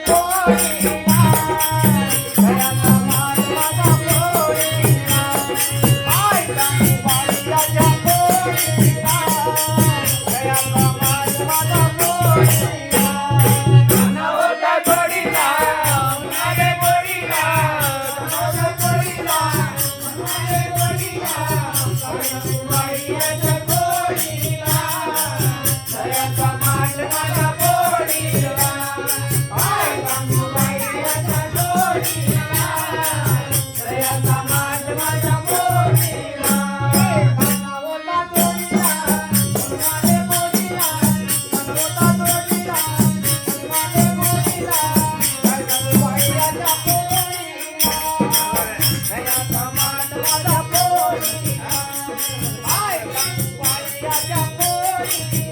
Boy. Thank you.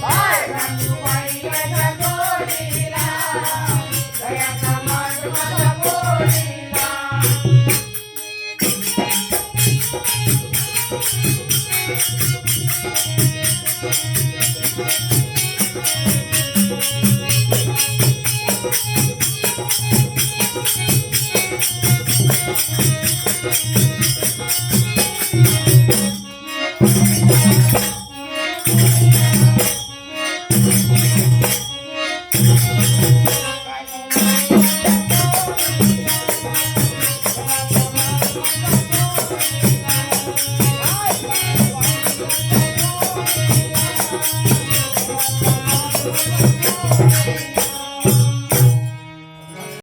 Bye.